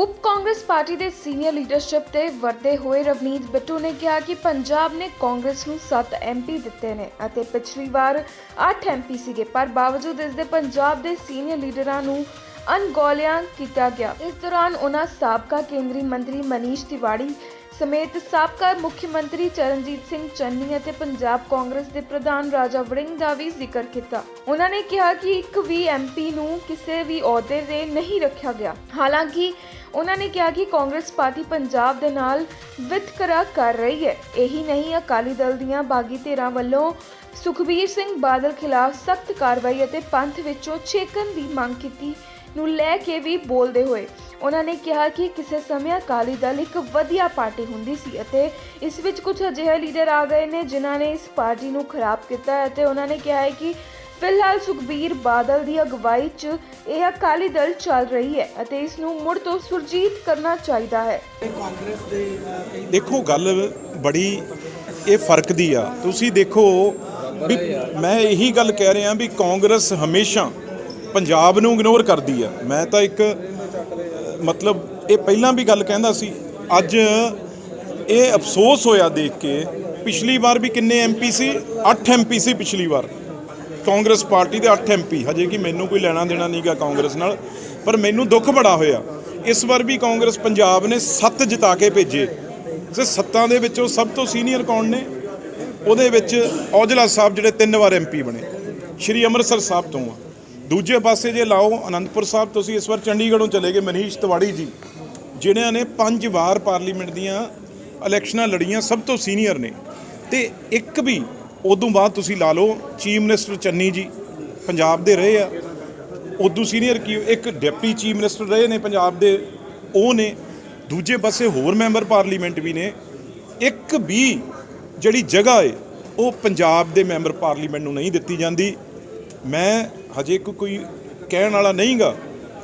ਉਪ Congress party ਦੇ senior leadership ਤੇ ਵਰਤੇ ਹੋਏ ਰਵਨੀਤ ਬਿੱਟੂ ਨੇ ਕਿਹਾ ਕਿ ਪੰਜਾਬ ਨੇ ਕਾਂਗਰਸ ਨੂੰ 7 ਐਮਪੀ ਦਿੱਤੇ ਨੇ ਅਤੇ ਪਿਛਲੀ ਵਾਰ 8 ਐਮਪੀ ਸੀਗੇ, ਪਰ ਬਾਵਜੂਦ ਇਸ ਦੇ ਪੰਜਾਬ ਦੇ ਸੀਨੀਅਰ ਲੀਡਰਾਂ ਨੂੰ ਅਣਗੌਲਿਆ ਕੀਤਾ ਗਿਆ। ਇਸ ਦੌਰਾਨ ਉਹਨਾਂ ਸਾਬਕਾ ਕੇਂਦਰੀ ਮੰਤਰੀ ਮਨੀਸ਼ ਤਿਵਾੜੀ ਸਮੇਤ ਸਾਬਕਾ ਮੁੱਖ ਮੰਤਰੀ ਚਰਨਜੀਤ ਸਿੰਘ ਚੰਨੀ ਅਤੇ ਪੰਜਾਬ ਕਾਂਗਰਸ ਦੇ ਪ੍ਰਧਾਨ ਰਾਜਾ ਵੜਿੰਗ ਦਾ ਵੀ ਜ਼ਿਕਰ ਕੀਤਾ। ਉਹਨਾਂ ਨੇ ਕਿਹਾ ਕਿ ਇੱਕ ਵੀ ਐਮਪੀ ਨੂੰ ਕਿਸੇ ਵੀ ਅਹੁਦੇ ਤੇ ਨਹੀਂ ਰੱਖਿਆ ਗਿਆ। ਹਾਲਾਂਕਿ, ਉਹਨਾਂ ਨੇ ਕਿਹਾ ਕਿ ਕਾਂਗਰਸ ਪਾਰਟੀ ਪੰਜਾਬ ਦੇ ਨਾਲ ਵਿਤਕਰਾ ਕਰ ਰਹੀ ਹੈ। ਇਹੀ ਨਹੀਂ, ਅਕਾਲੀ ਦਲ ਦੀਆਂ ਬਾਗੀ ਧਿਰਾਂ ਵੱਲੋਂ ਸੁਖਬੀਰ ਸਿੰਘ ਬਾਦਲ ਖਿਲਾਫ ਸਖਤ ਕਾਰਵਾਈ ਅਤੇ ਪੰਥ ਵਿੱਚੋਂ ਛੇਕਣ ਦੀ ਮੰਗ ਕੀਤੀ ਨੂੰ ਲੈ ਕੇ ਵੀ ਬੋਲਦੇ ਹੋਏ ਉਹਨਾਂ ਨੇ ਕਿਹਾ ਕਿ ਕਿਸੇ ਸਮੇਂ ਅਕਾਲੀ ਦਲ ਇੱਕ ਵਧੀਆ ਪਾਰਟੀ ਹੁੰਦੀ ਸੀ ਅਤੇ ਇਸ ਵਿੱਚ ਕੁਝ ਅਜਿਹੇ ਲੀਡਰ ਆ ਗਏ ਨੇ ਜਿਨ੍ਹਾਂ ਨੇ ਇਸ ਪਾਰਟੀ ਨੂੰ ਖਰਾਬ ਕੀਤਾ ਅਤੇ ਉਹਨਾਂ ਨੇ ਕਿਹਾ ਹੈ ਕਿ ਫਿਲਹਾਲ ਸੁਖਬੀਰ ਬਾਦਲ ਦੀ ਅਗਵਾਈ 'ਚ ਇਹ ਅਕਾਲੀ ਦਲ ਚੱਲ ਰਹੀ ਹੈ ਅਤੇ ਇਸ ਨੂੰ ਮੁੜ ਤੋਂ ਸੁਰਜੀਤ ਕਰਨਾ ਚਾਹੀਦਾ ਹੈ। ਦੇਖੋ, ਗੱਲ ਬੜੀ ਇਹ ਫ਼ਰਕ ਦੀ ਆ। ਤੁਸੀਂ ਦੇਖੋ ਵੀ ਮੈਂ ਇਹੀ ਗੱਲ ਕਹਿ ਰਿਹਾ ਵੀ ਕਾਂਗਰਸ ਹਮੇਸ਼ਾ ਪੰਜਾਬ ਨੂੰ ਇਗਨੋਰ ਕਰਦੀ ਆ। ਮੈਂ ਤਾਂ ਇੱਕ ਮਤਲਬ ਇਹ ਪਹਿਲਾਂ ਵੀ ਗੱਲ ਕਹਿੰਦਾ ਸੀ, ਅੱਜ ਇਹ ਅਫਸੋਸ ਹੋਇਆ ਦੇਖ ਕੇ, ਪਿਛਲੀ ਵਾਰ ਵੀ ਕਿੰਨੇ ਐਮਪੀ ਸੀ? 8 ਐਮਪੀ ਸੀ ਪਿਛਲੀ ਵਾਰ। ਕਾਂਗਰਸ ਪਾਰਟੀ ਦੇ 8 ਐਮਪੀ ਹਜੇ ਕਿ ਮੈਨੂੰ ਕੋਈ ਲੈਣਾ ਦੇਣਾ ਨਹੀਂਗਾ ਕਾਂਗਰਸ ਨਾਲ, ਪਰ ਮੈਨੂੰ ਦੁੱਖ ਬੜਾ ਹੋਇਆ। ਇਸ ਵਾਰ ਵੀ ਕਾਂਗਰਸ ਪੰਜਾਬ ਨੇ 7 ਜਿਤਾ ਕੇ ਭੇਜੇ। ਤੇ ਸੱਤਾਂ ਦੇ ਵਿੱਚੋਂ ਸਭ ਤੋਂ ਸੀਨੀਅਰ ਕੌਣ ਨੇ? ਉਹਦੇ ਵਿੱਚ ਔਜਲਾ ਸਾਹਿਬ ਜਿਹੜੇ ਤਿੰਨ ਵਾਰ ਐਮਪੀ ਬਣੇ। ਸ਼੍ਰੀ ਅੰਮ੍ਰਿਤਸਰ ਸਾਹਿਬ ਤੋਂ ਆ। ਦੂਜੇ ਪਾਸੇ ਜੇ ਲਾਓ, ਅਨੰਦਪੁਰ ਸਾਹਿਬ ਤੁਸੀਂ ਇਸ ਵਾਰ ਚੰਡੀਗੜ੍ਹੋਂ ਚਲੇ ਗਏ, ਮਨੀਸ਼ ਤਿਵਾੜੀ ਜੀ, ਜਿਨ੍ਹਾਂ ਨੇ ਪੰਜ ਵਾਰ ਪਾਰਲੀਮੈਂਟ ਦੀਆਂ ਇਲੈਕਸ਼ਨਾਂ ਲੜੀਆਂ, ਸਭ ਤੋਂ ਸੀਨੀਅਰ ਨੇ। ਤੇ ਇੱਕ ਵੀ ਉਦੋਂ ਬਾਅਦ ਤੁਸੀਂ ਲਾ ਲਓ, ਚੀਫ ਮਿਨਿਸਟਰ ਚੰਨੀ ਜੀ ਪੰਜਾਬ ਦੇ ਰਹੇ ਆ। ਉਦੋਂ ਸੀਨੀਅਰ ਕੀ, ਇੱਕ ਡਿਪਟੀ ਚੀਫ ਮਿਨਿਸਟਰ ਰਹੇ ਨੇ ਪੰਜਾਬ ਦੇ, ਉਹ ਨੇ। ਦੂਜੇ ਪਾਸੇ ਹੋਰ ਮੈਂਬਰ ਪਾਰਲੀਮੈਂਟ ਵੀ ਨੇ। ਇੱਕ ਵੀ ਜਿਹੜੀ ਜਗ੍ਹਾ ਏ, ਉਹ ਪੰਜਾਬ ਦੇ ਮੈਂਬਰ ਪਾਰਲੀਮੈਂਟ ਨੂੰ ਨਹੀਂ ਦਿੱਤੀ ਜਾਂਦੀ। ਮੈਂ ਹਜੇ ਕੋ- ਕੋਈ ਕਹਿਣ ਵਾਲਾ ਨਹੀਂਗਾ।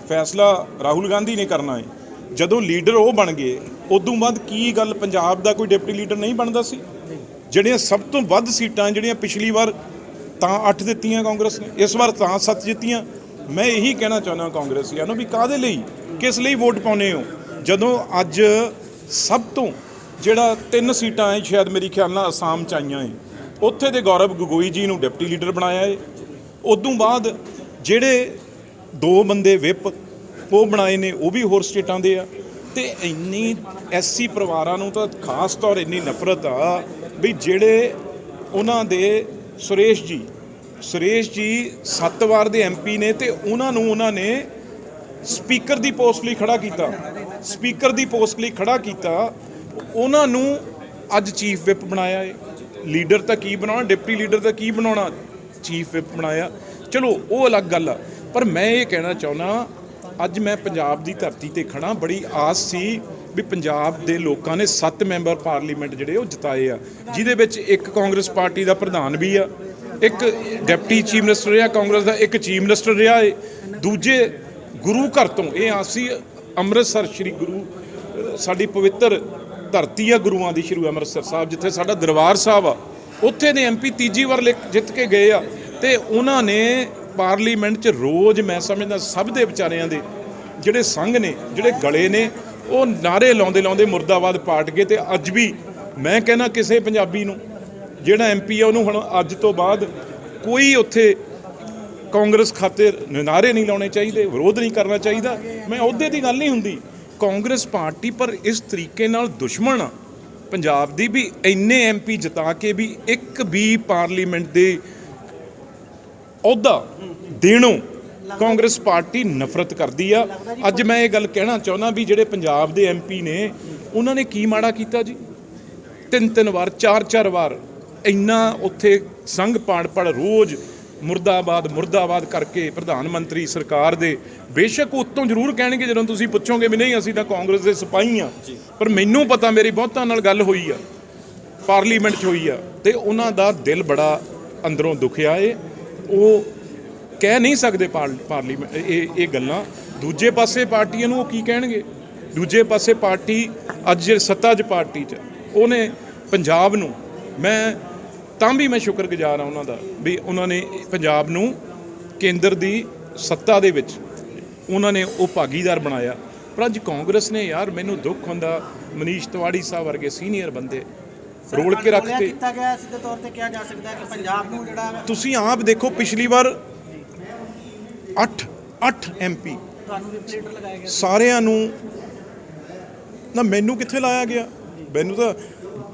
ਫੈਸਲਾ ਰਾਹੁਲ ਗਾਂਧੀ ਨੇ ਕਰਨਾ ਹੈ ਜਦੋਂ ਲੀਡਰ ਉਹ ਬਣ ਗਏ, ਉਦੋਂ ਬਾਅਦ ਕੀ ਗੱਲ ਪੰਜਾਬ ਦਾ ਕੋਈ ਡਿਪਟੀ ਲੀਡਰ ਨਹੀਂ ਬਣਦਾ ਸੀ? ਜਿਹੜੀਆਂ ਸਭ ਤੋਂ ਵੱਧ ਸੀਟਾਂ ਜਿਹੜੀਆਂ ਪਿਛਲੀ ਵਾਰ ਤਾਂ 8 ਦਿੱਤੀਆਂ ਕਾਂਗਰਸ ਨੇ, ਇਸ ਵਾਰ ਤਾਂ 7 ਜਿੱਤੀਆਂ। ਮੈਂ ਇਹੀ ਕਹਿਣਾ ਚਾਹੁੰਦਾ ਕਾਂਗਰਸੀਆਂ ਨੂੰ ਵੀ ਕਾਦੇ ਲਈ? ਕਿਸ ਲਈ ਵੋਟ ਪਾਉਨੇ ਹੋ? ਜਦੋਂ ਅੱਜ ਸਭ ਤੋਂ ਜਿਹੜਾ ਤਿੰਨ ਸੀਟਾਂ ਹੈ ਸ਼ਾਇਦ ਮੇਰੀ ਖਿਆਲ ਨਾਲ ਅਸਾਮ ਚ ਆਈਆਂ ਹੈ ਉੱਥੇ ਦੇ ਗੌਰਵ ਗਗੋਈ ਜੀ ਨੂੰ ਡਿਪਟੀ ਲੀਡਰ ਬਣਾਇਆ ਹੈ ਉਦੋਂ ਬਾਅਦ ਜਿਹੜੇ ਦੋ ਬੰਦੇ ਵਿਪ ਉਹ ਬਣਾਏ ਨੇ, ਉਹ ਵੀ ਹੋਰ ਸਟੇਟਾਂ ਦੇ ਆ। ਤੇ ਇੰਨੀ ਐਸਸੀ ਪਰਿਵਾਰਾਂ ਨੂੰ ਤਾਂ ਖਾਸ ਤੌਰ ਇੰਨੀ ਨਫ਼ਰਤ ਆ ਵੀ ਜਿਹੜੇ ਉਹਨਾਂ ਦੇ ਸੁਰੇਸ਼ ਜੀ ਸੁਰੇਸ਼ ਜੀ ਸੱਤ ਵਾਰ ਦੇ ਐਮਪੀ ਨੇ ਤੇ ਉਹਨਾਂ ਨੂੰ ਉਹਨਾਂ ਨੇ ਸਪੀਕਰ ਦੀ ਪੋਸਟ ਲਈ ਖੜਾ ਕੀਤਾ, ਸਪੀਕਰ ਦੀ ਪੋਸਟ ਲਈ ਖੜਾ ਕੀਤਾ, ਉਹਨਾਂ ਨੂੰ ਅੱਜ ਚੀਫ ਵਿਪ ਬਣਾਇਆ ਏ। ਲੀਡਰ ਤਾਂ ਕੀ ਬਣਾਉਣਾ, ਡਿਪਟੀ ਲੀਡਰ ਤਾਂ ਕੀ ਬਣਾਉਣਾ? ਚੀਫ ਵਿਪ ਬਣਾਇਆ। ਚਲੋ, ਉਹ ਅਲੱਗ ਗੱਲ ਆ। ਪਰ ਮੈਂ ਇਹ ਕਹਿਣਾ ਚਾਹੁੰਦਾ, ਅੱਜ ਮੈਂ ਪੰਜਾਬ ਦੀ ਧਰਤੀ ਤੇ ਖੜਾ ਬੜੀ ਆਸ ਸੀ ਵੀ ਪੰਜਾਬ ਦੇ ਲੋਕਾਂ ਨੇ 7 ਮੈਂਬਰ ਪਾਰਲੀਮੈਂਟ ਜਿਹੜੇ ਉਹ ਜਿਤਾਏ ਆ। ਜਿਹਦੇ ਵਿੱਚ ਇੱਕ ਕਾਂਗਰਸ ਪਾਰਟੀ ਦਾ ਪ੍ਰਧਾਨ ਵੀ ਆ, ਇੱਕ ਡਿਪਟੀ ਚੀਫ ਮਿਨਿਸਟਰ ਰਿਹਾ, ਕਾਂਗਰਸ ਦਾ ਇੱਕ ਚੀਫ ਮਿਨਿਸਟਰ ਰਿਹਾ ਏ। ਦੂਜੇ ਗੁਰੂ ਘਰ ਤੋਂ ਇਹ ਆਸੀ ਅੰਮ੍ਰਿਤਸਰ ਸ੍ਰੀ ਗੁਰੂ, ਸਾਡੀ ਪਵਿੱਤਰ ਧਰਤੀ ਆ ਗੁਰੂਆਂ ਦੀ, ਸ਼੍ਰੀ ਅੰਮ੍ਰਿਤਸਰ ਸਾਹਿਬ, ਜਿੱਥੇ ਸਾਡਾ ਦਰਬਾਰ ਸਾਹਿਬ ਆ। ਉੱਥੇ ਦੇ ਐਮਪੀ ਤੀਜੀ ਵਾਰ ਲਿਖ- ਜਿੱਤ ਕੇ ਗਏ ਆ ਤੇ ਉਹਨਾਂ ਨੇ ਪਾਰਲੀਮੈਂਟ 'ਚ ਰੋਜ਼ ਮੈਂ ਸਮਝਦਾ ਸਭ ਦੇ ਵਿਚਾਰਿਆਂ ਦੇ ਜਿਹੜੇ ਸੰਘ ਨੇ, ਜਿਹੜੇ ਗਲੇ ਨੇ, ਉਹ ਨਾਰੇ ਲਾਉਂਦੇ ਲਾਉਂਦੇ ਮੁਰਦਾਬਾਦ ਪਾਟ ਗਏ ਤੇ ਅੱਜ ਵੀ ਮੈਂ ਕਹਿੰਦਾ ਕਿਸੇ ਪੰਜਾਬੀ ਨੂੰ, ਜਿਹੜਾ ਐਮਪੀ ਆ ਉਹਨੂੰ ਹੁਣ ਅੱਜ ਤੋਂ ਬਾਅਦ ਕੋਈ ਉੱਥੇ ਕਾਂਗਰਸ ਖਾਤਰ ਨਾਰੇ ਨਹੀਂ ਲਾਉਣੇ ਚਾਹੀਦੇ, ਵਿਰੋਧ ਨਹੀਂ ਕਰਨਾ ਚਾਹੀਦਾ। ਮੈਂ ਅਹੁਦੇ ਦੀ ਗੱਲ ਨਹੀਂ ਹੁੰਦੀ। ਕਾਂਗਰਸ ਪਾਰਟੀ ਪਰ ਇਸ ਤਰੀਕੇ ਨਾਲ ਦੁਸ਼ਮਣ ਆ। ਪੰਜਾਬ ਦੀ ਵੀ ਇੰਨੇ ਐਮਪੀ ਜਿਤਾ ਕੇ ਵੀ ਇੱਕ ਵੀ ਪਾਰਲੀਮੈਂਟ ਦੇ ਅਹੁਦਾ ਦੇਣੋਂ ਕਾਂਗਰਸ ਪਾਰਟੀ ਨਫ਼ਰਤ ਕਰਦੀ ਆ। ਅੱਜ ਮੈਂ ਇਹ ਗੱਲ ਕਹਿਣਾ ਚਾਹੁੰਦਾ ਵੀ ਜਿਹੜੇ ਪੰਜਾਬ ਦੇ ਐਮਪੀ ਨੇ ਉਹਨਾਂ ਨੇ ਕੀ ਮਾੜਾ ਕੀਤਾ ਜੀ? ਤਿੰਨ ਤਿੰਨ ਵਾਰ ਚਾਰ ਚਾਰ ਵਾਰ ਇੰਨਾ ਉੱਥੇ ਸੰਘ ਪਾੜ ਪੜ ਰੋਜ਼ ਮੁਰਦਾਬਾਦ ਮੁਰਦਾਬਾਦ ਕਰਕੇ ਪ੍ਰਧਾਨ ਮੰਤਰੀ ਸਰਕਾਰ ਦੇ। ਬੇਸ਼ੱਕ ਉੱਤੋਂ ਜ਼ਰੂਰ ਕਹਿਣਗੇ ਜਦੋਂ ਤੁਸੀਂ ਪੁੱਛੋਗੇ ਵੀ ਨਹੀਂ ਅਸੀਂ ਤਾਂ ਕਾਂਗਰਸ ਦੇ ਸਿਪਾਹੀ ਆ ਪਰ ਮੈਨੂੰ ਪਤਾ ਮੇਰੀ ਬਹੁਤਾਂ ਨਾਲ ਗੱਲ ਹੋਈ ਆ ਪਾਰਲੀਮੈਂਟ 'ਚ ਹੋਈ ਆ ਤੇ ਉਹਨਾਂ ਦਾ ਦਿਲ ਬੜਾ ਅੰਦਰੋਂ ਦੁਖਿਆ ਏ। ਉਹ ਕਹਿ ਨਹੀਂ ਸਕਦੇ ਪਾਰ- ਪਾਰਲੀਮੈਂਟ ਇਹ ਇਹ ਗੱਲਾਂ। ਦੂਜੇ ਪਾਸੇ ਪਾਰਟੀਆਂ ਨੂੰ ਉਹ ਕੀ ਕਹਿਣਗੇ? ਦੂਜੇ ਪਾਸੇ ਪਾਰਟੀ ਅੱਜ ਸੱਤਾ 'ਚ ਪਾਰਟੀ 'ਚ ਉਹਨੇ ਪੰਜਾਬ ਨੂੰ ਮੈਂ ਤਾਂ ਵੀ ਮੈਂ ਸ਼ੁਕਰਗੁਜ਼ਾਰ ਆ ਉਹਨਾਂ ਦਾ ਵੀ ਉਹਨਾਂ ਨੇ ਪੰਜਾਬ ਨੂੰ ਕੇਂਦਰ ਦੀ ਸੱਤਾ ਦੇ ਵਿੱਚ ਉਹਨਾਂ ਨੇ ਉਹ ਭਾਗੀਦਾਰ ਬਣਾਇਆ। ਪਰ ਅੱਜ ਕਾਂਗਰਸ ਨੇ ਯਾਰ ਮੈਨੂੰ ਦੁੱਖ ਹੁੰਦਾ ਮਨੀਸ਼ ਤਿਵਾੜੀ ਸਾਹਿਬ ਵਰਗੇ ਸੀਨੀਅਰ ਬੰਦੇ ਰੋਲ ਕੇ ਅਣਗੌਲਿਆ ਰੱਖਤੇ। ਕੀਤਾ ਗਿਆ ਹੈ, ਸਿੱਧੇ ਤੌਰ ਤੇ ਕਿਹਾ ਜਾ ਸਕਦਾ ਹੈ ਕਿ ਪੰਜਾਬ ਨੂੰ ਜਿਹੜਾ ਤੁਸੀਂ ਆਪ ਦੇਖੋ ਪਿਛਲੀ ਵਾਰ 8 8 ਐਮਪੀ ਤੁਹਾਨੂੰ ਰਿਪਲੇਟਰ ਲਗਾਇਆ ਗਿਆ ਸਾਰਿਆਂ ਨੂੰ ਨਾ ਮੈਨੂੰ ਕਿੱਥੇ ਲਾਇਆ ਗਿਆ? ਮੈਨੂੰ ਤਾਂ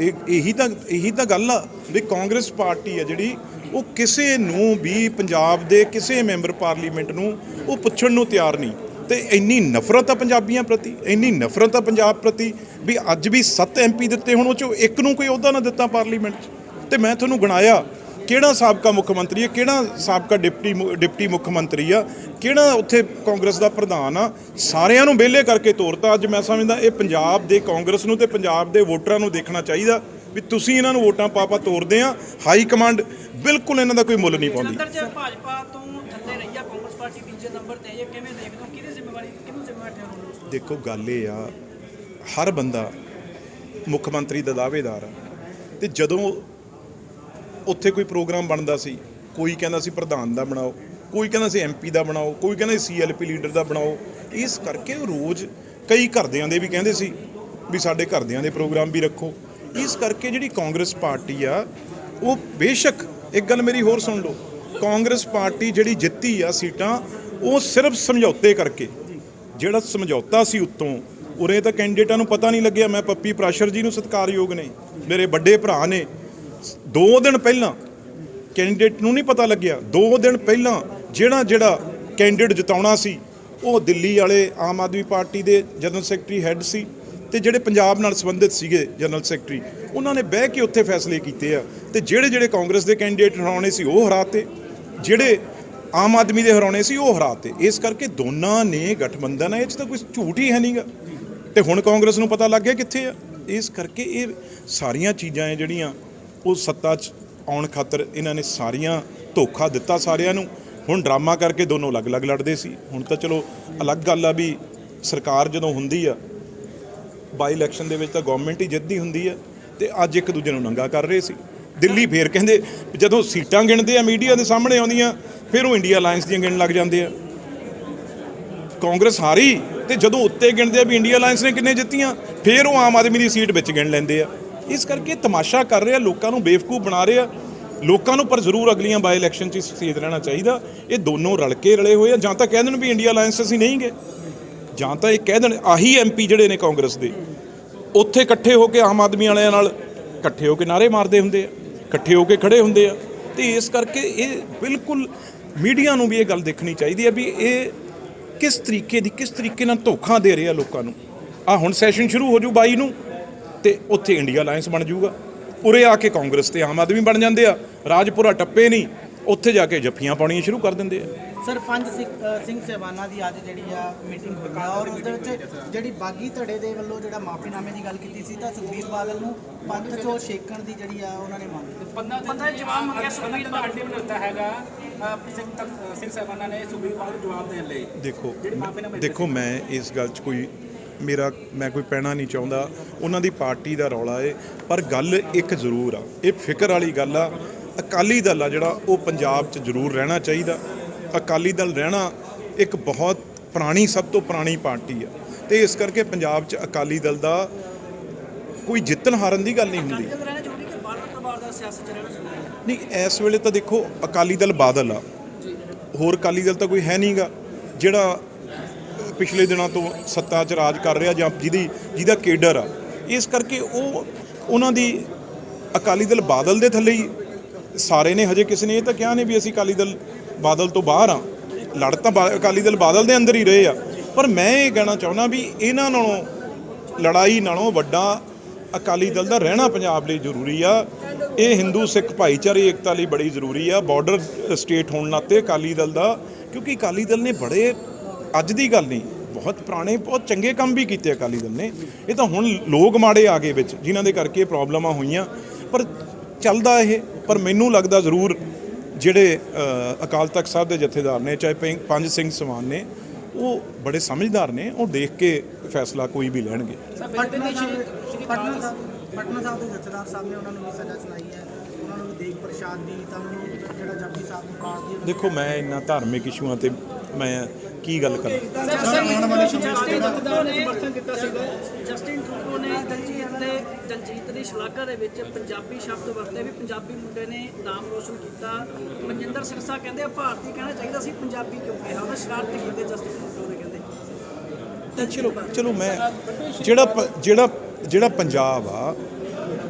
ਇਹ- ਇਹੀ ਤਾਂ ਇਹੀ ਤਾਂ ਗੱਲ ਆ ਵੀ ਕਾਂਗਰਸ ਪਾਰਟੀ ਆ ਜਿਹੜੀ, ਉਹ ਕਿਸੇ ਨੂੰ ਵੀ ਪੰਜਾਬ ਦੇ ਕਿਸੇ ਮੈਂਬਰ ਪਾਰਲੀਮੈਂਟ ਨੂੰ ਉਹ ਪੁੱਛਣ ਨੂੰ ਤਿਆਰ ਨਹੀਂ। ਤੇ ਇੰਨੀ ਨਫ਼ਰਤ ਆ ਪੰਜਾਬੀਆਂ ਪ੍ਰਤੀ, ਇੰਨੀ ਨਫ਼ਰਤ ਆ ਪੰਜਾਬ ਪ੍ਰਤੀ ਵੀ ਅੱਜ ਵੀ 7 ਐਮਪੀ ਦਿੱਤੇ ਹੁਣ, ਉਹ ਚੋਂ ਇੱਕ ਨੂੰ ਕੋਈ ਅਹੁਦਾ ਨਾ ਦਿੱਤਾ ਪਾਰਲੀਮੈਂਟ 'ਚ। ਤੇ ਮੈਂ ਤੁਹਾਨੂੰ ਗਣਾਇਆ ਕਿਹੜਾ ਸਾਬਕਾ ਮੁੱਖ ਮੰਤਰੀ ਹੈ? ਕਿਹੜਾ ਸਾਬਕਾ ਡਿਪਟੀ ਡਿਪਟੀ ਮੁੱਖ ਮੰਤਰੀ ਆ? ਕਿਹੜਾ ਉੱਥੇ ਕਾਂਗਰਸ ਦਾ ਪ੍ਰਧਾਨ ਆ? ਸਾਰਿਆਂ ਨੂੰ ਵਿਹਲੇ ਕਰਕੇ ਤੋਰਤਾ ਅੱਜ। ਮੈਂ ਸਮਝਦਾ ਇਹ ਪੰਜਾਬ ਦੇ ਕਾਂਗਰਸ ਨੂੰ ਤੇ ਪੰਜਾਬ ਦੇ ਵੋਟਰਾਂ ਨੂੰ ਦੇਖਣਾ ਚਾਹੀਦਾ ਵੀ ਤੁਸੀਂ ਇਹਨਾਂ ਨੂੰ ਵੋਟਾਂ ਪਾਪਾ ਤੋਰਦੇ ਆ। ਹਾਈ ਕਮਾਂਡ ਬਿਲਕੁਲ ਇਹਨਾਂ ਦਾ ਕੋਈ ਮੁੱਲ ਨਹੀਂ ਪਾਉਂਦੀ। ਭਾਜਪਾ ਤੋਂ ਥੱਲੇ ਰਹੀ ਆ ਕਾਂਗਰਸ ਪਾਰਟੀ ਤੀਜੇ ਨੰਬਰ ਤੇ ਇਹ ਕਿਵੇਂ ਦੇਖਦੇ ਹੋ? ਕਿਹਦੀ ਜ਼ਿੰਮੇਵਾਰੀ ਕਿਹਨੂੰ ਦੇਖੋ ਗੱਲ ਇਹ ਆ ਹਰ ਬੰਦਾ ਮੁੱਖ ਮੰਤਰੀ ਦਾ ਦਾਅਵੇਦਾਰ ਆ। ਤੇ ਜਦੋਂ ਉੱਥੇ ਕੋਈ ਪ੍ਰੋਗਰਾਮ ਬਣਦਾ ਸੀ, ਕੋਈ ਕਹਿੰਦਾ ਸੀ ਪ੍ਰਧਾਨ ਦਾ ਬਣਾਓ, ਕੋਈ ਕਹਿੰਦਾ ਸੀ ਐਮਪੀ ਦਾ ਬਣਾਓ, ਕੋਈ ਕਹਿੰਦਾ ਸੀ ਸੀਐਲਪੀ ਲੀਡਰ ਦਾ ਬਣਾਓ, ਇਸ ਕਰਕੇ ਉਹ ਰੋਜ਼ ਕਈ ਘਰਦਿਆਂ ਦੇ ਵੀ ਕਹਿੰਦੇ ਸੀ ਵੀ ਸਾਡੇ ਘਰਦਿਆਂ ਦੇ ਪ੍ਰੋਗਰਾਮ ਵੀ ਰੱਖੋ। ਇਸ ਕਰਕੇ ਜਿਹੜੀ ਕਾਂਗਰਸ ਪਾਰਟੀ ਆ, ਉਹ ਬੇਸ਼ੱਕ ਇੱਕ ਗੱਲ ਮੇਰੀ ਹੋਰ ਸੁਣ ਲਓ, ਕਾਂਗਰਸ ਪਾਰਟੀ ਜਿਹੜੀ ਜਿੱਤੀ ਆ ਸੀਟਾਂ, ਉਹ ਸਿਰਫ ਸਮਝੌਤੇ ਕਰਕੇ, ਜਿਹੜਾ ਸਮਝੌਤਾ ਸੀ ਉੱਤੋਂ, ਉਰੇ ਤਾਂ ਕੈਂਡੀਡੇਟਾਂ ਨੂੰ ਪਤਾ ਨਹੀਂ ਲੱਗਿਆ, ਮੈਂ ਪੱਪੀ ਪ੍ਰਾਸ਼ਰ ਜੀ ਨੂੰ ਸਤਿਕਾਰਯੋਗ ਨੇ, ਮੇਰੇ ਵੱਡੇ ਭਰਾ ਨੇ ਦੋ ਦਿਨ ਪਹਿਲਾਂ ਕੈਂਡੀਡੇਟ ਨੂੰ ਨਹੀਂ ਪਤਾ ਲੱਗਿਆ। ਦੋ ਦਿਨ ਪਹਿਲਾਂ ਜਿਹੜਾ ਜਿਹੜਾ ਕੈਂਡੀਡੇਟ ਜਿਤਾਉਣਾ ਸੀ, ਉਹ ਦਿੱਲੀ ਵਾਲੇ ਆਮ ਆਦਮੀ ਪਾਰਟੀ ਦੇ ਜਨਰਲ ਸੈਕਟਰੀ ਹੈੱਡ ਸੀ ਤੇ ਜਿਹੜੇ ਪੰਜਾਬ ਨਾਲ ਸੰਬੰਧਿਤ ਸੀਗੇ ਜਨਰਲ ਸੈਕਟਰੀ ਉਹਨਾਂ ਨੇ ਬਹਿ ਕੇ ਉੱਥੇ ਫੈਸਲੇ ਕੀਤੇ ਆ ਤੇ ਜਿਹੜੇ ਜਿਹੜੇ ਕਾਂਗਰਸ ਦੇ ਕੈਂਡੀਡੇਟ ਹਰਾਉਣੇ ਸੀ, ਉਹ ਹਰਾਤੇ। ਜਿਹੜੇ ਆਮ ਆਦਮੀ ਦੇ ਹਰਾਉਣੇ ਸੀ, ਉਹ ਹਰਾਤੇ। ਇਸ ਕਰਕੇ ਦੋਨਾਂ ਨੇ ਗਠਬੰਧਨ ਹੈ ਇਹ 'ਚ ਤਾਂ ਕੋਈ ਝੂਠ ਹੀ ਹੈ ਨਹੀਂਗਾ ਤੇ ਹੁਣ ਕਾਂਗਰਸ ਨੂੰ ਪਤਾ ਲੱਗ ਗਿਆ ਕਿੱਥੇ ਆ। ਇਸ ਕਰਕੇ ਇਹ ਸਾਰੀਆਂ ਚੀਜ਼ਾਂ ਹੈ ਜਿਹੜੀਆਂ ਉਹ ਸੱਤਾ 'ਚ ਆਉਣ ਖਾਤਰ ਇਹਨਾਂ ਨੇ ਸਾਰੀਆਂ ਧੋਖਾ ਦਿੱਤਾ ਸਾਰਿਆਂ ਨੂੰ। ਹੁਣ ਡਰਾਮਾ ਕਰਕੇ ਦੋਨੋਂ ਅਲੱਗ-ਅਲੱਗ ਲੜਦੇ ਸੀ। ਹੁਣ ਤਾਂ ਚਲੋ ਅਲੱਗ ਗੱਲ ਆ ਵੀ ਸਰਕਾਰ ਜਦੋਂ ਹੁੰਦੀ ਆ ਬਾਈ ਇਲੈਕਸ਼ਨ ਦੇ ਵਿੱਚ ਤਾਂ ਗਵਰਨਮੈਂਟ ਹੀ ਜਿੱਤਦੀ ਹੁੰਦੀ ਆ ਤੇ ਅੱਜ ਇੱਕ ਦੂਜੇ ਨੂੰ ਨੰਗਾ ਕਰ ਰਹੇ ਸੀ। ਦਿੱਲੀ ਫੇਰ ਕਹਿੰਦੇ ਜਦੋਂ ਸੀਟਾਂ ਗਿਣਦੇ ਆ ਮੀਡੀਆ ਦੇ ਸਾਹਮਣੇ ਆਉਂਦੀਆਂ, ਫਿਰ ਉਹ ਇੰਡੀਆ ਅਲਾਈਅੰਸ ਦੀਆਂ ਗਿਣਨ ਲੱਗ ਜਾਂਦੇ ਆ। ਕਾਂਗਰਸ ਹਾਰੀ ਤੇ ਜਦੋਂ ਉੱਤੇ ਗਿਣਦੇ ਆ ਵੀ ਇੰਡੀਆ ਅਲਾਈਅੰਸ ਨੇ ਕਿੰਨੇ ਜਿੱਤੀਆਂ, ਫਿਰ ਉਹ ਆਮ ਆਦਮੀ ਦੀ ਸੀਟ ਵਿੱਚ ਗਿਣ ਲੈਂਦੇ ਆ। ਇਸ ਕਰਕੇ ਤਮਾਸ਼ਾ ਕਰ ਰਿਹਾ, ਲੋਕਾਂ ਨੂੰ ਬੇਵਕੂਫ ਬਣਾ ਰਿਹਾ। ਲੋਕਾਂ ਨੂੰ ਪਰ ਜ਼ਰੂਰ ਅਗਲੀਆਂ ਬਾਈ ਇਲੈਕਸ਼ਨ 'ਚ ਸੇਧ ਰਹਿਣਾ ਚਾਹੀਦਾ। ਇਹ ਦੋਨੋਂ ਰਲ ਕੇ ਰਲੇ ਹੋਏ ਆ, ਜਾਂ ਤਾਂ ਕਹਿ ਦੇਣ ਵੀ ਇੰਡੀਆ ਅਲਾਈਅੰਸ ਅਸੀਂ ਨਹੀਂ ਗਏ, ਜਾਂ ਤਾਂ ਇਹ ਕਹਿ ਦੇਣ ਆਹੀ ਐਮਪੀ ਜਿਹੜੇ ਨੇ ਕਾਂਗਰਸ ਦੇ, ਉੱਥੇ ਇਕੱਠੇ ਹੋ ਕੇ ਆਮ ਆਦਮੀ ਵਾਲਿਆਂ ਨਾਲ ਇਕੱਠੇ ਹੋ ਕੇ ਨਾਰੇ ਮਾਰਦੇ ਹੁੰਦੇ ਆ, ਇਕੱਠੇ ਹੋ ਕੇ ਖੜੇ ਹੁੰਦੇ ਆ। ਤੇ ਇਸ ਕਰਕੇ ਇਹ ਬਿਲਕੁਲ ਮੀਡੀਆ ਨੂੰ ਵੀ ਇਹ ਗੱਲ ਦੇਖਣੀ ਚਾਹੀਦੀ ਹੈ ਵੀ ਇਹ ਕਿਸ ਤਰੀਕੇ ਦੀ, ਕਿਸ ਤਰੀਕੇ ਨਾਲ ਧੋਖਾ ਦੇ ਰਿਹਾ ਲੋਕਾਂ ਨੂੰ। ਆ ਹੁਣ ਸੈਸ਼ਨ ਸ਼ੁਰੂ ਹੋ ਜੂ 22 ਨੂੰ। ਤੇ ਉੱਥੇ ਇੰਡੀਆ ਅਲਾਈਅੰਸ ਬਣ ਜਾਊਗਾ। ਉਰੇ ਆ ਕੇ ਕਾਂਗਰਸ ਤੇ ਆਮ ਆਦਮੀ ਬਣ ਜਾਂਦੇ ਆ। ਰਾਜਪੁਰਾ ਟੱਪੇ ਨਹੀਂ ਉੱਥੇ ਜਾ ਕੇ ਜੱਫੀਆਂ ਪਾਉਣੀਆਂ ਸ਼ੁਰੂ ਕਰ ਦਿੰਦੇ ਆ। ਸਰ ਪੰਜ ਸਿੰਘ ਸਹਿਬਾਨਾਂ ਦੀ ਅੱਜ ਜਿਹੜੀ ਆ ਮੀਟਿੰਗ ਹੋਈ ਆ ਔਰ ਉਸ ਦੇ ਵਿੱਚ ਜਿਹੜੀ ਬਾਗੀ ਧੜੇ ਦੇ ਵੱਲੋਂ ਜਿਹੜਾ ਮਾਫੀਨਾਮੇ ਦੀ ਗੱਲ ਕੀਤੀ ਸੀ ਤਾਂ ਸੁਖਬੀਰ ਬਾਦਲ ਨੂੰ ਪੰਥ ਚੋਂ ਛੇਕਣ ਦੀ ਜਿਹੜੀ ਆ ਉਹਨਾਂ ਨੇ ਮੰਗ ਬੰਦਾ ਬੰਦਾ ਜਵਾਬ ਮੰਗਿਆ ਸੁਖਬੀਰ ਦਾ ਅੰਡੇ ਬਣਾਤਾ ਹੈਗਾ। ਸਿੰਘ ਤੱਕ- ਸਿੰਘ ਸਾਹਿਬਾਨਾਂ ਨੇ ਸੁਖਬੀਰ ਬਾਦਲ ਨੂੰ ਜਵਾਬ ਦੇਣ ਲਈ। ਦੇਖੋ ਦੇਖੋ ਮੈਂ ਇਸ ਗੱਲ 'ਚ ਕੋਈ ਮੇਰਾ ਮੈਂ ਕੋਈ ਪੈਣਾ ਨਹੀਂ ਚਾਹੁੰਦਾ। ਉਹਨਾਂ ਦੀ ਪਾਰਟੀ ਦਾ ਰੌਲਾ ਏ ਪਰ ਗੱਲ ਇੱਕ ਜ਼ਰੂਰ ਆ। ਇਹ ਫਿਕਰ ਵਾਲੀ ਗੱਲ ਆ। ਅਕਾਲੀ ਦਲ ਆ ਜਿਹੜਾ ਉਹ ਪੰਜਾਬ 'ਚ ਜ਼ਰੂਰ ਰਹਿਣਾ ਚਾਹੀਦਾ। ਅਕਾਲੀ ਦਲ ਰਹਿਣਾ ਇੱਕ ਬਹੁਤ ਪੁਰਾਣੀ ਸਭ ਤੋਂ ਪੁਰਾਣੀ ਪਾਰਟੀ ਆ। ਤੇ ਇਸ ਕਰਕੇ ਪੰਜਾਬ 'ਚ ਅਕਾਲੀ ਦਲ ਦਾ ਕੋਈ ਜਿੱਤਣ ਹਾਰਨ ਦੀ ਗੱਲ ਨਹੀਂ ਹੁੰਦੀ। ਨਹੀਂ ਇਸ ਵੇਲੇ ਤਾਂ ਦੇਖੋ ਅਕਾਲੀ ਦਲ ਬਾਦਲ ਆ। ਹੋਰ ਅਕਾਲੀ ਦਲ ਤਾਂ ਕੋਈ ਹੈ ਨਹੀਂਗਾ ਜਿਹੜਾ ਪਿਛਲੇ ਦਿਨਾਂ ਤੋਂ ਸੱਤਾ 'ਚ ਰਾਜ ਕਰ ਰਿਹਾ ਜਾਂ ਜਿਹਦੀ ਜਿਹਦਾ ਕੇਡਰ ਆ। ਇਸ ਕਰਕੇ ਉਹ ਉਹਨਾਂ ਦੀ ਅਕਾਲੀ ਦਲ ਬਾਦਲ ਦੇ ਥੱਲੇ ਹੀ ਸਾਰੇ ਨੇ, ਹਜੇ ਕਿਸੇ ਨੇ ਇਹ ਤਾਂ ਕਿਹਾ ਨਹੀਂ ਵੀ ਅਸੀਂ ਅਕਾਲੀ ਦਲ ਬਾਦਲ ਤੋਂ ਬਾਹਰ ਆ। ਲੜ ਤਾਂ ਬਾ- ਅਕਾਲੀ ਦਲ ਬਾਦਲ ਦੇ ਅੰਦਰ ਹੀ ਰਹੇ ਆ। ਪਰ ਮੈਂ ਇਹ ਕਹਿਣਾ ਚਾਹੁੰਦਾ ਵੀ ਇਹਨਾਂ ਨਾਲੋਂ, ਲੜਾਈ ਨਾਲੋਂ ਵੱਡਾ ਅਕਾਲੀ ਦਲ ਦਾ ਰਹਿਣਾ ਪੰਜਾਬ ਲਈ ਜ਼ਰੂਰੀ ਆ। ਇਹ ਹਿੰਦੂ, ਸਿੱਖ ਭਾਈਚਾਰੇ, ਏਕਤਾ ਲਈ ਬੜੀ ਜ਼ਰੂਰੀ ਆ। ਬਾਰਡਰ ਸਟੇਟ ਹੋਣ ਨਾਤੇ ਅਕਾਲੀ ਦਲ ਦਾ, ਕਿਉਂਕਿ ਅਕਾਲੀ ਦਲ ਨੇ ਬੜੇ ਅੱਜ ਦੀ ਗੱਲ ਨਹੀਂ ਬਹੁਤ ਪੁਰਾਣੇ ਬਹੁਤ ਚੰਗੇ ਕੰਮ ਵੀ ਕੀਤੇ ਅਕਾਲੀ ਦਲ ਨੇ। ਇਹ ਤਾਂ ਹੁਣ ਲੋਕ ਮਾੜੇ ਆ ਗਏ ਵਿੱਚ ਜਿਨ੍ਹਾਂ ਦੇ ਕਰਕੇ ਪ੍ਰੋਬਲਮਾਂ ਹੋਈਆਂ। ਪਰ ਚੱਲਦਾ ਇਹ ਪਰ ਮੈਨੂੰ ਲੱਗਦਾ ਜ਼ਰੂਰ ਜਿਹੜੇ ਅਕਾਲ ਤਖਤ ਸਾਹਿਬ ਦੇ ਜਥੇਦਾਰ ਨੇ ਚਾਹੇ ਪੰਜ- ਪੰਜ ਸਿੰਘ ਸਮਾਨ ਨੇ ਉਹ ਬੜੇ ਸਮਝਦਾਰ ਨੇ ਉਹ ਦੇਖ ਕੇ ਫੈਸਲਾ ਕੋਈ ਵੀ ਲੈਣਗੇ। ਪਟਨਾ ਸਾਹਿਬ ਪਟਨਾ ਸਾਹਿਬ ਪਟਨਾ ਸਾਹਿਬ ਦੇ ਜਥੇਦਾਰ ਸਾਹਿਬ ਨੇ ਉਹਨਾਂ ਨੂੰ ਵੀ ਸਜ਼ਾ ਸੁਣਾਈ ਹੈ। ਉਹਨਾਂ ਨੂੰ ਦੇਗ ਪ੍ਰਸ਼ਾਦ ਦੀ ਤਾਂ ਉਹਨਾਂ ਨੂੰ ਜਿਹੜਾ ਜਪਜੀ ਸਾਹਿਬ ਨੂੰ ਪਾਠ ਦੀ ਦੇਖੋ ਮੈਂ ਇੰਨਾ ਧਾਰਮਿਕ ਇਸ਼ੂਆਂ ਤੇ ਮੈਂ ਕੀ ਗੱਲ ਕਰਾਂ? ਸਮਰਥਨ ਕੀਤਾ ਸੀਗਾ ਜਸਟਿਨ ਟਰੂਡੋ ਨੇ ਦਲਜੀਤ ਦੇ ਦਲਜੀਤ ਦੀ ਸ਼ਲਾਘਾ ਦੇ ਵਿੱਚ ਪੰਜਾਬੀ ਸ਼ਬਦ ਵਰਤੇ ਵੀ ਪੰਜਾਬੀ ਮੁੰਡੇ ਨੇ ਨਾਮ ਰੋਸ਼ਨ ਕੀਤਾ। ਮਨਜਿੰਦਰ ਸਿਰਸਾ ਕਹਿੰਦੇ ਆ ਭਾਰਤੀ ਕਹਿਣਾ ਚਾਹੀਦਾ ਸੀ ਪੰਜਾਬੀ ਕਿਉਂ ਕਿਹਾ? ਉਹਨੇ ਸ਼ਰਾਰਤ ਕੀਤੀ ਜਸਟਿਨ ਟਰੂਡੋ ਨੇ ਕਹਿੰਦੇ। ਚਲੋ ਚਲੋ ਮੈਂ ਜਿਹੜਾ ਪ- ਜਿਹੜਾ ਜਿਹੜਾ ਪੰਜਾਬ ਆ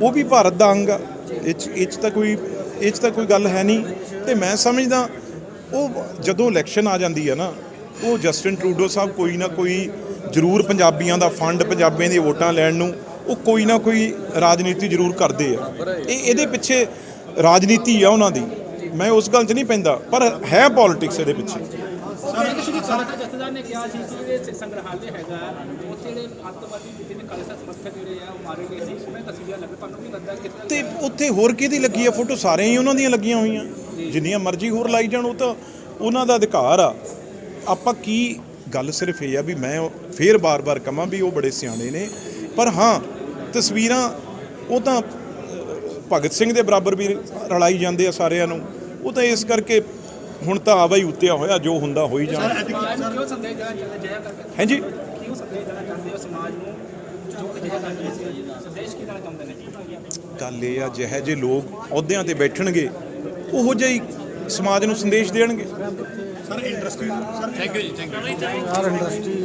ਉਹ ਵੀ ਭਾਰਤ ਦਾ ਅੰਗ ਆ। ਇਹ 'ਚ ਇਹ 'ਚ ਤਾਂ ਕੋਈ ਇਹ 'ਚ ਤਾਂ ਕੋਈ ਗੱਲ ਹੈ ਨਹੀਂ। ਤੇ ਮੈਂ ਸਮਝਦਾ ਉਹ ਜਦੋਂ ਇਲੈਕਸ਼ਨ ਆ ਜਾਂਦੀ ਹੈ ਨਾ ਉਹ ਜਸਟਿਨ ਟਰੂਡੋ ਸਾਹਿਬ ਕੋਈ ਨਾ ਕੋਈ ਜ਼ਰੂਰ ਪੰਜਾਬੀਆਂ ਦਾ ਫੰਡ ਪੰਜਾਬੀਆਂ ਦੀਆਂ ਵੋਟਾਂ ਲੈਣ ਨੂੰ ਉਹ ਕੋਈ ਨਾ ਕੋਈ ਰਾਜਨੀਤੀ ਜ਼ਰੂਰ ਕਰਦੇ ਆ। ਇਹ ਇਹਦੇ ਪਿੱਛੇ ਰਾਜਨੀਤੀ ਆ ਉਹਨਾਂ ਦੀ। ਮੈਂ ਉਸ ਗੱਲ 'ਚ ਨਹੀਂ ਪੈਂਦਾ ਪਰ ਹੈ ਪੋਲਿਟਿਕਸ ਇਹਦੇ ਪਿੱਛੇ। ਸਾਡਾ ਜਥੇਦਾਰ ਨੇ ਕਿਹਾ ਸੀ ਕਿ ਜਿਹੜੇ ਸੰਗ੍ਰਹਾਲय ਹੈਗਾ ਉੱਥੇ ਜਿਹੜੇ ਅੱਤਵਾਦੀ ਜਿਹੜੇ ਨੇ ਖਾਲਸਾ ਸਮਰਥਕ ਜਿਹੜੇ ਆ ਉਹ ਮਾਰੇ ਗਏ ਸੀ। ਮੈਂ ਤਸਵੀਰਾਂ ਲੱਗ ਤੁਹਾਨੂੰ ਨਹੀਂ ਲੱਗਦਾ ਕਿ ਤੇ ਉੱਥੇ ਹੋਰ ਕਿਹਦੀ ਲੱਗੀ ਆ ਫੋਟੋ? ਸਾਰਿਆਂ ਹੀ ਉਹਨਾਂ ਦੀਆਂ ਲੱਗੀਆਂ ਹੋਈਆਂ। ਜਿੰਨੀਆਂ ਮਰਜ਼ੀ ਹੋਰ ਲਾਈ ਜਾਣ ਉਹ ਤਾਂ ਉਹਨਾਂ ਦਾ ਅਧਿਕਾਰ ਆ। ਆਪਾਂ ਕੀ ਗੱਲ ਸਿਰਫ ਇਹ ਆ ਵੀ ਮੈਂ ਫੇਰ ਬਾਰ-ਬਾਰ ਕਹਾਂ ਵੀ ਉਹ ਬੜੇ ਸਿਆਣੇ ਨੇ। ਪਰ ਹਾਂ ਤਸਵੀਰਾਂ ਉਹ ਤਾਂ ਭਗਤ ਸਿੰਘ ਦੇ ਬਰਾਬਰ ਵੀ ਰਲਾਈ ਜਾਂਦੇ ਆ ਸਾਰਿਆਂ ਨੂੰ। ਉਹ ਤਾਂ ਇਸ ਕਰਕੇ ਹੁਣ ਤਾਂ ਆਵਾ ਹੀ ਉਤਿਆ ਹੋਇਆ ਜੋ ਹੁੰਦਾ ਹੋਈ ਜਾਣਾ। ਹਾਂਜੀ? ਕਿਉਂ ਸੰਦੇਸ਼ ਦੇਣਾ ਚਾਹੁੰਦੇ ਹੋ ਸਮਾਜ ਨੂੰ? ਜੋ ਅਜਿਹਾ ਕਰਦੇ ਸੀ ਸੰਦੇਸ਼ ਕੀ ਦੇਣਾ ਚਾਹੁੰਦੇ ਨੇ? ਗੱਲ ਇਹ ਆ ਜਿਹੇ ਜੇ ਲੋਕ ਅਹੁਦਿਆਂ ਤੇ ਬੈਠਣਗੇ ਉਹੋ ਜਿਹਾ ਸਮਾਜ ਨੂੰ ਸੰਦੇਸ਼ ਦੇਣਗੇ।